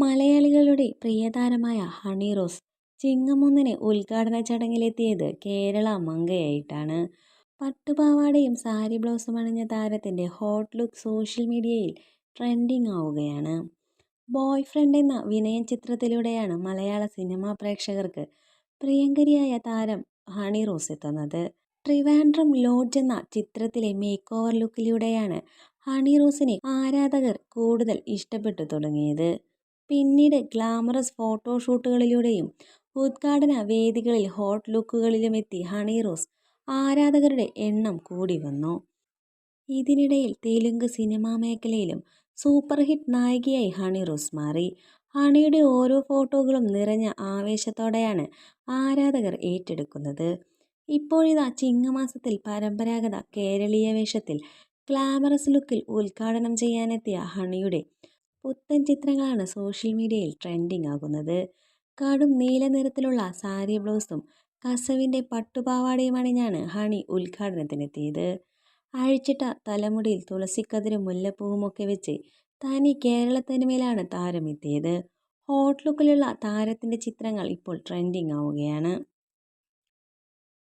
മലയാളികളുടെ പ്രിയതാരമായ ഹണി റോസ് ചിങ്ങമൊന്നിന് ഉദ്ഘാടന ചടങ്ങിലെത്തിയത് കേരള മങ്കയായിട്ടാണ്. പട്ടുപാവാടയും സാരി ബ്ലൗസും അണിഞ്ഞ താരത്തിന്റെ ഹോട്ട് ലുക്ക് സോഷ്യൽ മീഡിയയിൽ ട്രെൻഡിങ് ആവുകയാണ്. ബോയ് ഫ്രണ്ട് എന്ന വിനയൻ ചിത്രത്തിലൂടെയാണ് മലയാള സിനിമാ പ്രേക്ഷകർക്ക് പ്രിയങ്കരിയായ താരം ഹണി റോസ് എത്തുന്നത്. ട്രിവാൻഡ്രം ലോഡ്ജ് എന്ന ചിത്രത്തിലെ മേക്ക് ഓവർ ലുക്കിലൂടെയാണ് ഹണി റോസിനെ ആരാധകർ കൂടുതൽ ഇഷ്ടപ്പെട്ടു തുടങ്ങിയത്. പിന്നീട് ഗ്ലാമറസ് ഫോട്ടോഷൂട്ടുകളിലൂടെയും ഉദ്ഘാടന വേദികളിൽ ഹോട്ട് ലുക്കുകളിലും എത്തി ഹണി റോസ് ആരാധകരുടെ എണ്ണം കൂടി വന്നു ഇതിനിടയിൽ തെലുങ്ക് സിനിമാ മേഖലയിലും സൂപ്പർ ഹിറ്റ് നായികയായി ഹണി റോസ് മാറി. ഹണിയുടെ ഓരോ ഫോട്ടോകളും നിറഞ്ഞ ആവേശത്തോടെയാണ് ആരാധകർ ഏറ്റെടുക്കുന്നത്. ഇപ്പോഴിതാ ചിങ്ങമാസത്തിൽ പരമ്പരാഗത കേരളീയ വേഷത്തിൽ ഗ്ലാമറസ് ലുക്കിൽ ഉദ്ഘാടനം ചെയ്യാനെത്തിയ ഹണിയുടെ പുത്തൻ ചിത്രങ്ങളാണ് സോഷ്യൽ മീഡിയയിൽ ട്രെൻഡിങ് ആകുന്നത്. കാടും നീല നിറത്തിലുള്ള സാരി ബ്ലൗസും കസവിന്റെ പട്ടുപാവാടയും അണിഞ്ഞാണ് ഹണി ഉദ്ഘാടനത്തിനെത്തിയത്. അഴിച്ചിട്ട തലമുടിയിൽ തുളസിക്കതിരും മുല്ലപ്പൂവുമൊക്കെ വെച്ച് തനി കേരളത്തനിമയിലാണ് താരം എത്തിയത്. ഹോട്ട് ലുക്കിലുള്ള താരത്തിന്റെ ചിത്രങ്ങൾ ഇപ്പോൾ ട്രെൻഡിങ് ആവുകയാണ്.